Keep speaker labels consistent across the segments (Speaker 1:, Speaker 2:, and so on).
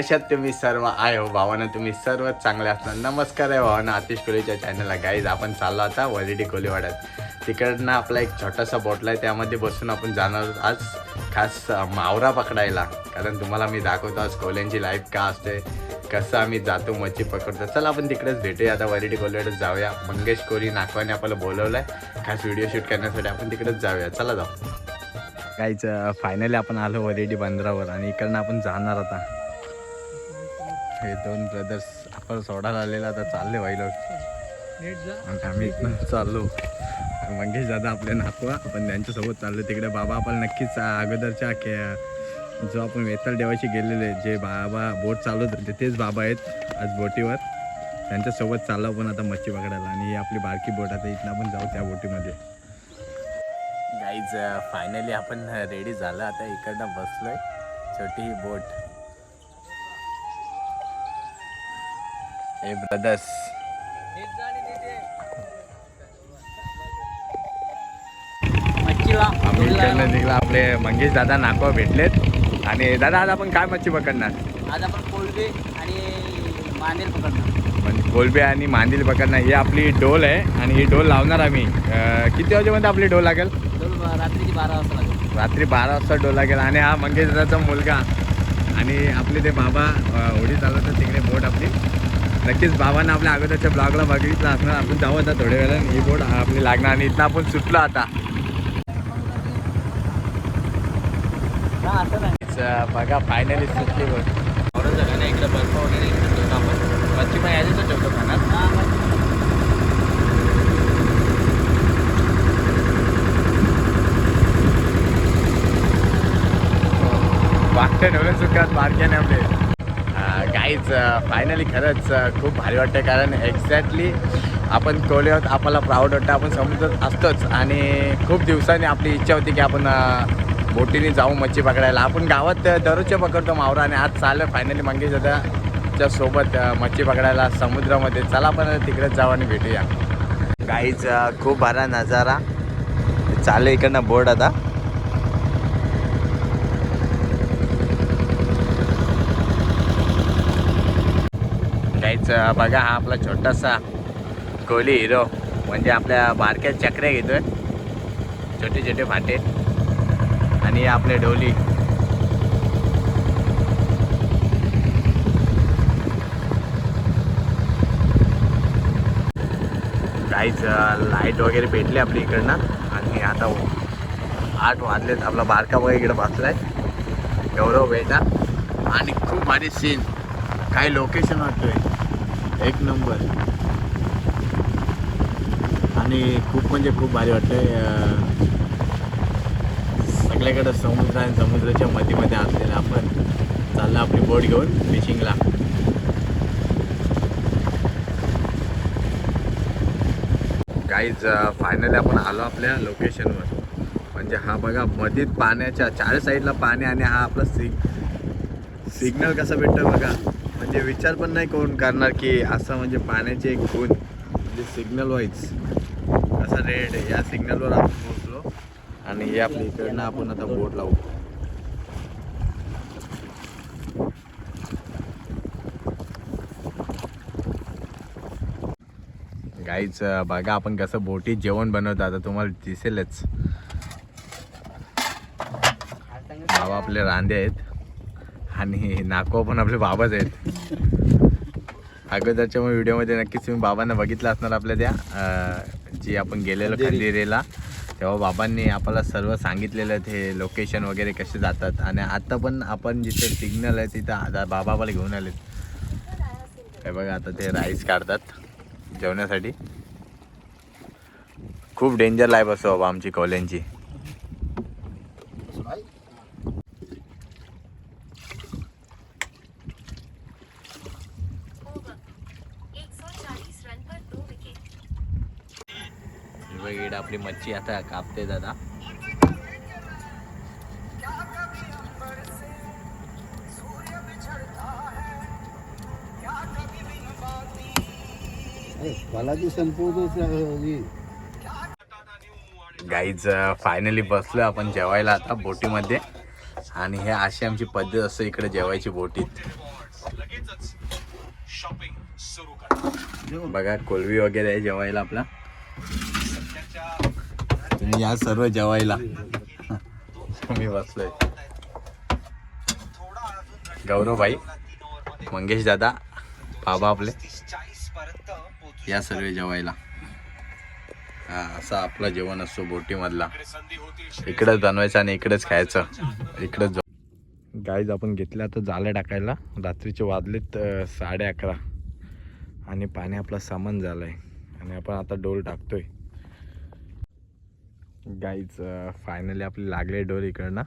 Speaker 1: कशात तुम्ही सर्व आहे हो भावानं? तुम्ही सर्व चांगले असणार. नमस्कार आहे भावानं आतिश कोहलीच्या चॅनलला गाईज आपण चाललो आता वरिडी कोलीवाड्यात. तिकडनं आपला एक छोटासा बोटला आहे. त्यामध्ये बसून आपण जाणार आहोत आज खास मावरा पकडायला. कारण तुम्हाला मी दाखवतो आज कोल्यांची लाईफ का असते कसं आम्ही जातो मच्छी पकडतो. चला आपण तिकडेच भेटूया. आता वरिडी कोलीवाड्यात जाऊया. मंगेश कोहली नाकवाने आपल्याला बोलवलं आहे खास व्हिडिओ शूट करण्यासाठी आपण तिकडेच जाऊया. चला जाऊ. काहीच फायनली आपण आलो वरेडी बंदरावर आणि इकडनं आपण जाणार आता. हे दोन ब्रदर्स आपण सोडायला आलेला आता चालले व्हायला आम्ही इकडनं चाललो. मंगेश दादा आपल्या नातवा आपण त्यांच्यासोबत चाललो तिकडे. बाबा आपण नक्कीच अगोदरच्या जो आपण वेताळ देवाशी गेलेले जे बाबा बोट चालवत होते तेच बाबा आहेत आज बोटीवर. त्यांच्यासोबत चाललो आपण आता मच्छी पकडायला. आणि ही आपली बारकी बोट आता इथनं आपण जाऊ त्या बोटीमध्ये. गाईज फायनली आपण रेडी झालं. आता इकडनं बसलोय. छोटी ही बोट. हे ब्रदर्स निघला आपले मंगेश दादा नाकवा भेटलेत. आणि दादा आज आपण काय मच्छी पकडणार?
Speaker 2: आज आपण कोलबे आणि मांदेल पकडणार.
Speaker 1: म्हणजे कोलबे आणि मांदिल पकडणार. ही आपली डोल आहे आणि ही डोल लावणार आम्ही. किती वाजेपर्यंत आपली डोल लागेल?
Speaker 2: रात्रीची बारा वाजता लागेल.
Speaker 1: रात्री बारा वाजता डोल लागेल. आणि हा मंगेश दादाचा मुलगा. आणि आपले ते बाबा होडी चालवतात तिकडे बोट आपली. नक्कीच बाबांना आपल्या अगोदरच्या ब्लॉगला बघितलं असणार. आपण जाऊ आता थोड्या वेळानं. ही बोट आपली लागणार आणि इथं आपण सुटलो आता. बघा फायनली सुटली बोट.
Speaker 2: एवढं नाही इकडे बर्फ वगैरे इकडे ठेवतो आपण.
Speaker 1: मच्छी पण यायचं ठेवतो खाणार
Speaker 2: मग
Speaker 1: वाटतं ठेवलं चुकात बारक्याने आपले. काहीच फायनली खरंच खूप भारी वाटतं कारण एक्झॅक्टली आपण कोले आहोत आपल्याला प्राऊड वाटतं आपण समुद्रात असतोच. आणि खूप दिवसांनी आपली इच्छा होती की आपण बोटीने जाऊ मच्छी पकडायला. आपण गावात अं, दररोजचे पकडतो मावरा आणि आज चाललं फायनली मंगेश दादाच्या सोबत मच्छी पकडायला समुद्रामध्ये. चला आपण तिकडेच जाऊ आणि भेटूया. काहीच खूप भारा नजारा. चाललं इकडनं बोर्ड आता. काहीच बघा हा आपला छोटासा कोहली हिरो. म्हणजे आपल्या बारक्या चक्र्या घेतोय. छोटे छोटे फाटे. आणि आपले ढोली. काहीच लाइट वगैरे भेटली आपली इकडनं. आणि आता आठ वाजलेत. आपला बारका वगैरे इकडं बसलाय. गौरव बेटा आणि खूप भारी सीन काही लोकेशन वाटतोय. एक नंबर. आणि खूप म्हणजे खूप भारी वाटतं अं, सगळ्याकडे समुद्र आणि समुद्राच्या मध्येमध्ये असलेला असलेलं आपण चाललं आपली बोट घेऊन फिशिंगला काहीच फायनली आपण आलो आपल्या लोकेशनवर म्हणजे हा बघा मधीत पाण्याच्या चार साईडला पाणी आणि हा आपला सिग सिग्नल कसा भेटतो बघा. म्हणजे विचार पण नाही कोण करणार की असं म्हणजे पाण्याचे एक गुण म्हणजे सिग्नल वाईज. असा रेड या सिग्नलवर आपण पोहोचलो आणि हे आपल्या इकडनं आपण आता बोट लावू. गाईच बघा आपण कसं बोटीत जेवण बनवतो. आता तुम्हाला दिसेलच. भावा आपले रांदे आहेत. आणि नाको पण आपले बाबाच आहेत. अगोदरच्या व्हिडिओमध्ये नक्कीच तुम्ही बाबांना बघितलं असणार आपल्या त्या जी आपण गेलेलो खंदेरीला. तेव्हा बाबांनी आपल्याला सर्व सांगितलेलं ते लोकेशन वगैरे कसे जातात. आणि आता पण आपण जिथे सिग्नल आहे तिथं आता बाबा आपल्याला घेऊन आलेत. हे बघा आता ते राईस काढतात जेवण्यासाठी खूप डेंजर लाईफ असतो बाबा आमची कॉलेजची आपली मच्छी आता कापते दादा. गाईज फायनली बसलो आपण जेवायला आता बोटीमध्ये. आणि हे अशी आमची पद्धत असते इकडे जेवायची बोटीत. बघा कोलवी वगैरे आहे जेवायला आपला. तुम्ही या सर्व जेवायला. मी बसलोय. गौरव भाई मंगेश दादा बाबा आपले. या सर्व जेवायला. हा असा आपला जेवण असतो बोटीमधला. इकडेच बनवायचं आणि इकडेच खायचं. इकडेच गाईज आपण घेतल्या आता जाळ्या टाकायला. रात्रीचे वाजलेत साडे अकरा. आणि पाणी आपला सामान झालं आहे आणि आपण आता डोल टाकतोय. गाईच फायनली uh, आपली लागले डोर इकडनं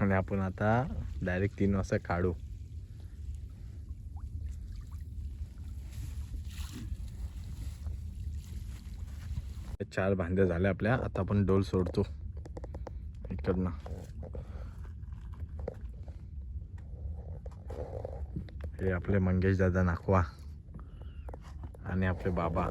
Speaker 1: आणि आपण आता डायरेक्ट तीन वाजता काढू. चार भांड्या झाल्या आपल्या. आता आपण डोल सोडतो. इकडनं. हे आपले मंगेश दादा नाखवा आणि आपले बाबा.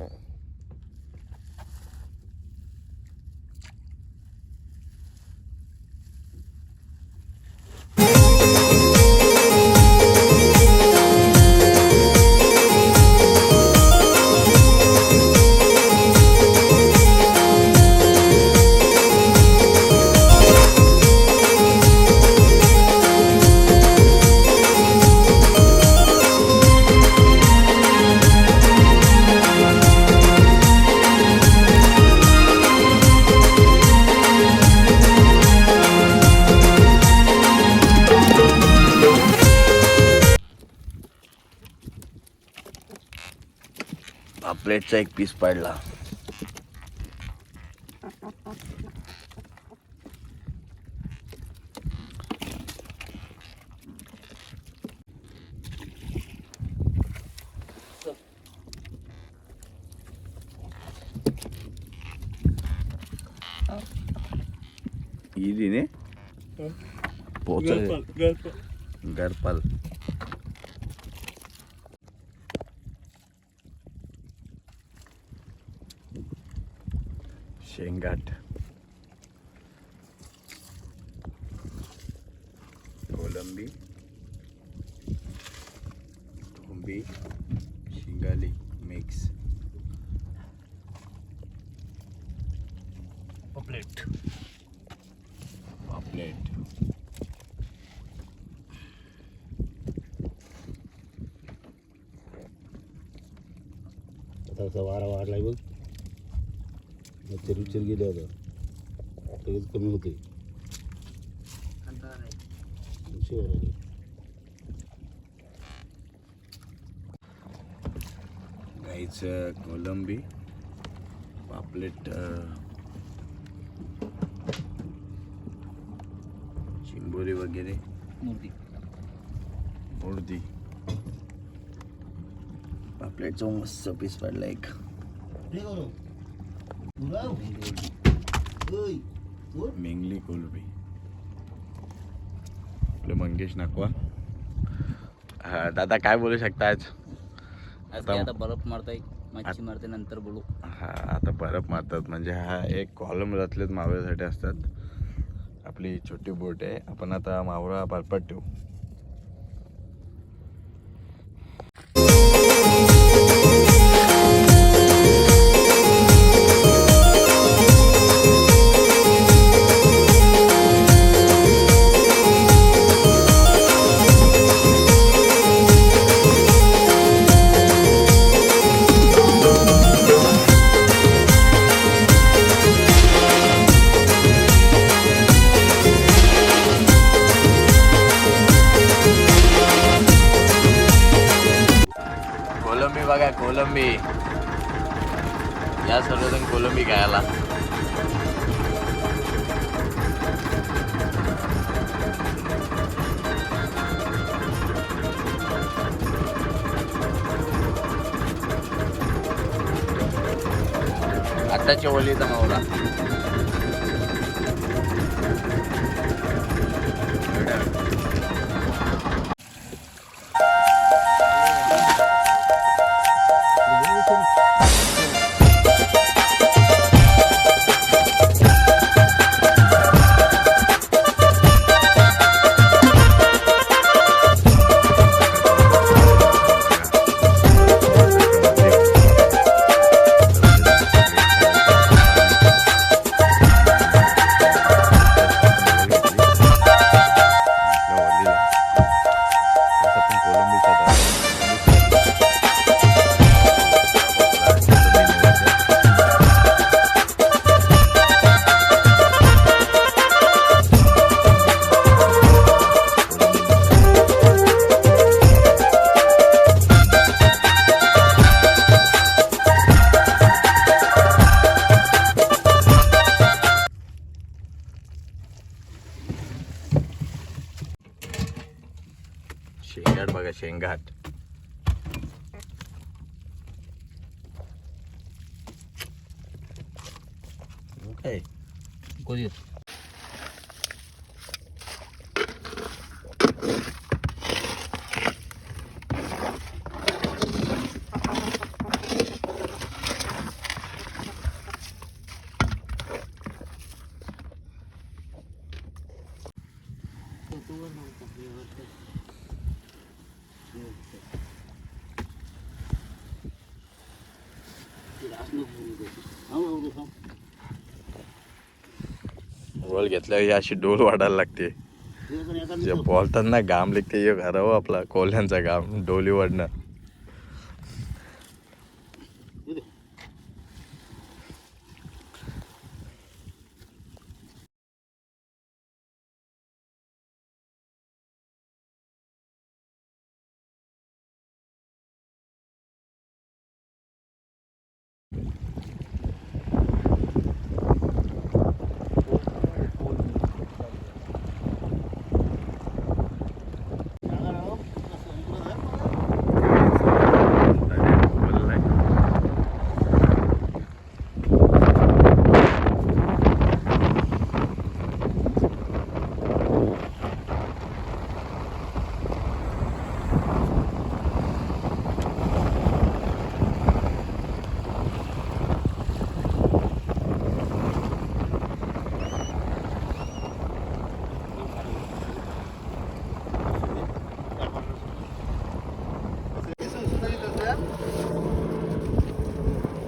Speaker 1: पापलेटचा एक पीस पडला ఈదినే పోతుంది గర్పల్ शेंगाट कोलंबी धोंबी शिंगाली मिक्स
Speaker 2: पॉपलेट
Speaker 1: पापलेट
Speaker 3: आता असा वारा वाढलाय बघ मच्छर विच्छर गेले आता. लगेच कमी होते.
Speaker 1: गाईचं कोलंबी पापलेट चिंबोरी वगैरे.
Speaker 2: मूर्ती
Speaker 1: मुर्दी. पापलेटचा मस्त पीस पडला एक
Speaker 3: हे गौरव. गौरव. ओय. ओय.
Speaker 1: मेंगली कोलंबी. आपले मंगेश नाकवा हा, दादा काय बोलू शकता आज?
Speaker 2: आता बर्फ मारताय मच्छी मारते नंतर बोलू.
Speaker 1: हा आता बर्फ मारतात म्हणजे हा एक कॉलम रचलेत मावळ्यासाठी असतात. आपली छोटी बोट आहे आपण आता मावळा बर्फात ठेवू. बॉल घेतल्यावर अशी डोल वाढायला लागते. जे बोलताना घाम लिखते एक खरं आपला कोल्ह्यांचा घाम डोली वाढणं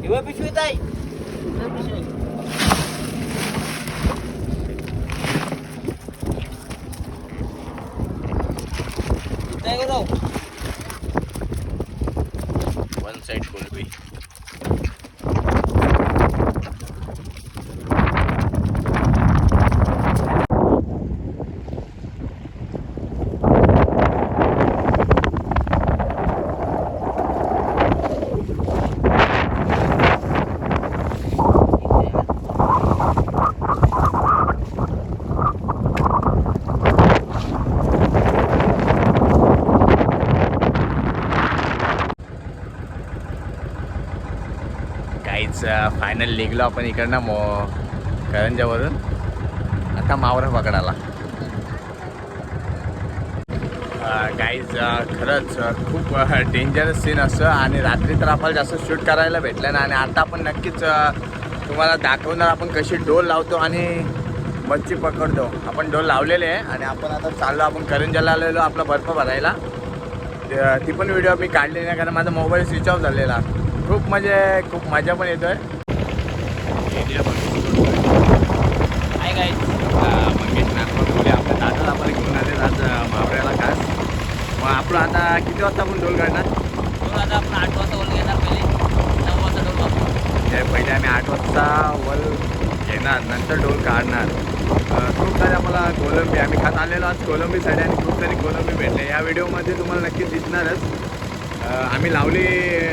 Speaker 2: हिवा पिशवीत आहे काय करू
Speaker 1: वन साइड कोलबी काहीच फायनल निघलो आपण इकडनं मो करंजावरून आता मावरा पकडायला काहीच खरंच खूप डेंजरस सीन असतं आणि रात्री तर आपल्याला जास्त शूट करायला भेटलं ना आणि आता आपण नक्कीच तुम्हाला दाखवणार आपण कशी डोल लावतो आणि मच्छी पकडतो. आपण डोल लावलेले आहे आणि आपण आता चाललो आपण करंजाला आलेलो आपला बर्फ भरायला. ती पण व्हिडिओ मी काढली नाही कारण माझा मोबाईल स्विच ऑफ झालेला. खूप म्हणजे खूप मजा पण येतो
Speaker 2: आहे काय
Speaker 1: मंगेश नागपूर आपल्या दादा आपण घेऊन आले आज मावऱ्याला खास. मग आपण आता किती वाजता आपण डोल काढणार
Speaker 2: म्हणून आता आपण आठ वाजता ओल घेणार पहिले. नऊ वाजता डोल
Speaker 1: म्हणजे पहिले आम्ही आठ वाजता वल घेणार नंतर डोल काढणार. खूप सारे आम्हाला कोलंबी आम्ही खात आलेलो आज कोलंबीसाठी आणि खूप सारी कोलंबी भेटले. या व्हिडिओमध्ये तुम्हाला नक्कीच दिसणारच. आम्ही लावली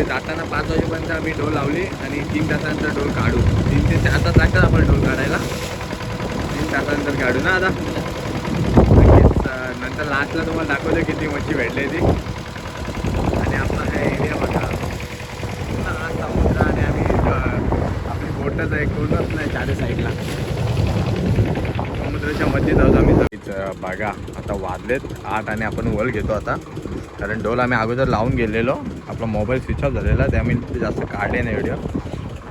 Speaker 1: जाताना पाच वाजेपर्यंत आम्ही ढोल लावली आणि तीन तासानंतर ढोल काढू. तीन ते चार तास लागतात आपण डोल काढायला. तीन तासानंतर काढू ना आता? नंतर लास्टला तुम्हाला दाखवलं किती मच्छी भेटली ती. आणि आपला हा एरिया बघा. पूर्ण हा समुद्र आणि आम्ही आपली बोटच आहे कोणच नाही चारी साईडला. समुद्राच्या मध्ये जाऊ आम्ही. बघा आता वाजलेत आठ आणि आपण वल घेतो आता. कारण डोल आम्ही अगोदर लावून गेलेलो. आपला मोबाईल स्विच ऑफ झालेला. त्यामुळे ते जास्त काढले नाही व्हिडिओ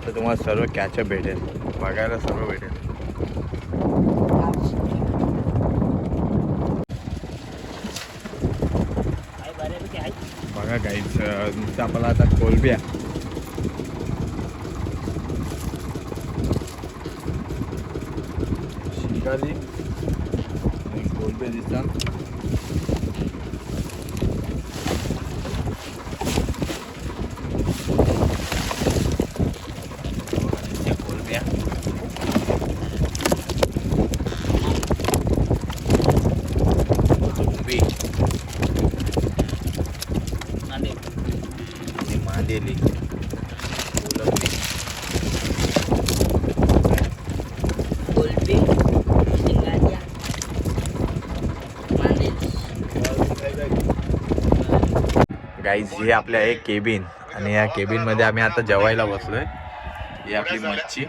Speaker 1: तर तुम्हाला सर्व कॅचअप भेटेल. बघायला सर्व भेटेल. बघा काहीच नुसतं आपल्याला आता कोलबिया शिकारी कोलबिया दिसतात कोलबिया कोलंबी
Speaker 2: नांदेड
Speaker 1: आणि मांदेली कोलंबी
Speaker 2: कोलबी शिंगाच्या मांदेली
Speaker 1: गाईज हे आपल्या एक केबिन आणि या केबिनमध्ये आम्ही आता जेवायला बसलोय. ही आपली मच्छी.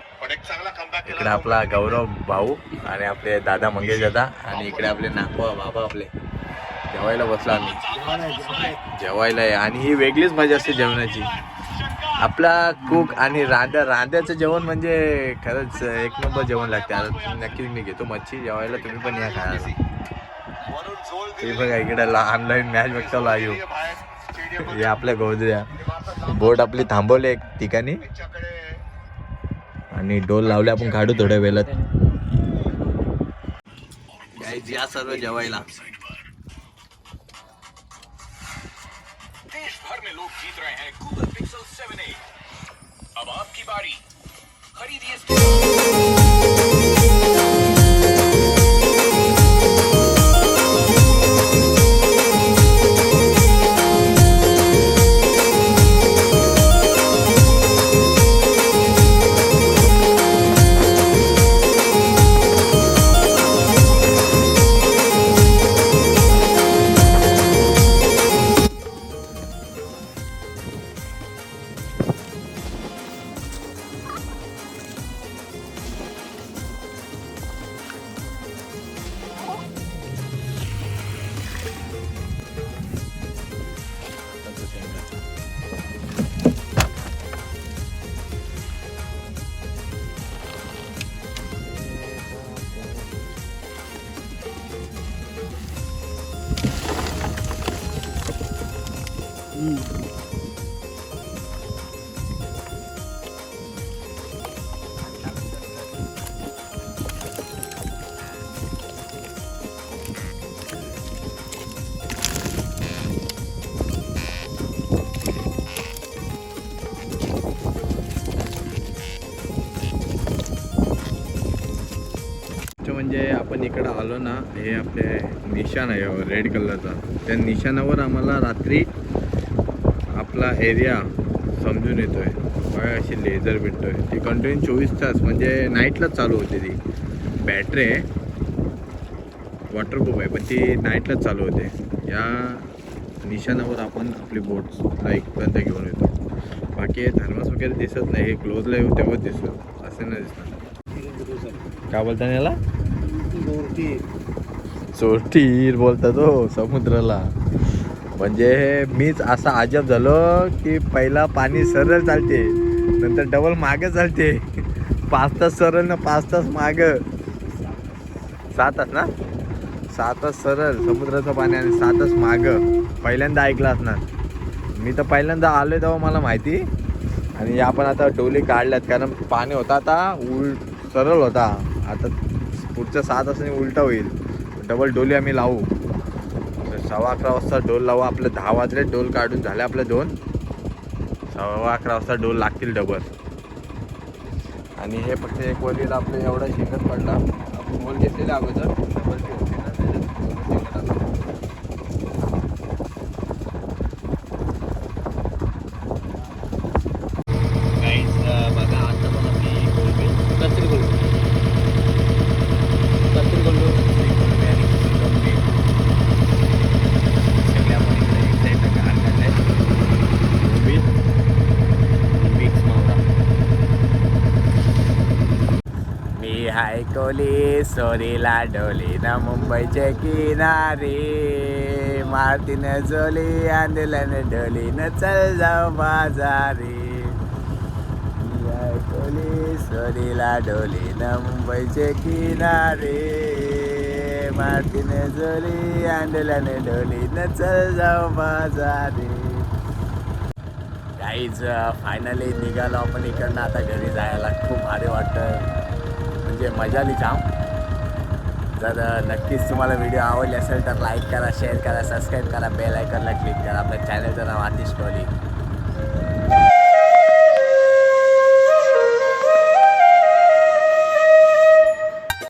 Speaker 1: इकडे आपला गौरव भाऊ आणि आपले दादा मंगेश दादा आणि इकडे आपले नागवा बाबा आपले. जेवायला बसलो आम्ही. जेवायला आहे. आणि ही वेगळीच मजा असते जेवणाची. आपला कुक आणि रांध्या रांध्याचं जेवण म्हणजे खरंच एक नंबर जेवण लागते. आता नक्कीच मी घेतो मच्छी. जेवायला तुम्ही पण या खायला. ते बघा इकडे ऑनलाईन मॅच बघता लाईव हे आपल्या गोदऱ्या. बोट आपली थांबवली एक ठिकाणी. आणि डोल लावले आपण काढू थोड्या वेळात. या सर्व जेवायला.
Speaker 4: 7a अब आपकी बारी। खरीदिए
Speaker 1: आपण इकडं आलो ना हे आपले निशाण आहे रेड कलरचा त्या निशाणावर आम्हाला रात्री आपला एरिया समजून येतोय. बघा अशी लेझर भेटतोय. ती कंटिन्यू चोवीस तास म्हणजे नाईटलाच चालू होते ती. बॅटरी आहे. वॉटरप्रूफ आहे पण ती नाईटलाच चालू होते. या निशाणावर आपण आपली बोटला इथपर्यंत घेऊन येतो. बाकी हे थर्मास वगैरे दिसत नाही हे क्लोजला येऊ तेव्हाच दिसत असे नाही दिसणार. काय बोलता याला? चोरटीर बोलता तो समुद्राला. म्हणजे मीच असा अजब झालो की पहिला पाणी सरळ चालते नंतर डबल मागे चालते. पाच तास सरळ ना पाच तास माग. सात तास ना? सात तास सरळ समुद्राचं पाणी आणि सात तास माग. पहिल्यांदा ऐकलं असणार. मी तर पहिल्यांदा आलोय तेव्हा मला माहिती. आणि या पण आता डोली काढल्यात कारण पाणी होता आता उल सरळ होता. आता पुढच्या सहा तासांनी उलटा होईल. डबल डोली आम्ही लावू. तर सव्वा अकरा वाजता डोल लावू. आपले दहा वाजले डोल काढून झाले आपले दोन. सव्वा अकरा वाजता डोल लागतील डबल. आणि हे फक्त एक वरीला आपलं एवढा शिकत पडला. आपण बोल घेतलेला अगोदर. डबल ती होती ना त्याच्यात शिकत आला. Guys, अं, बघा आता पण आपली कोलबी
Speaker 2: कत्री गोल्ड कत्री गोल्ड
Speaker 1: कोलबी आणि कोलंबी सगळे आपण इकडे एक साईडला घाण घातलाय कोलबी मिक्स मावळा मी डोली सोरीला डोली ना मुंबईचे किनारी. मारतीन झोली आंदोलन डोली न चल जाऊ बाजारी. डोली सोरीला डोली ना मुंबईचे किनारे. मारतीन जोली आंदोलन डोली न चल जाऊ बाजारी. काहीच फायनली निघालो आपण इकडनं. आता घरी जायला खूप भारी वाटतं म्हणजे मजा आली जाम जर नक्कीच तुम्हाला व्हिडिओ आवडले असेल तर लाईक करा शेअर करा सबस्क्राईब करा बेल आयकनला क्लिक करा. आपल्या चॅनलचं नाव आतिश कोहली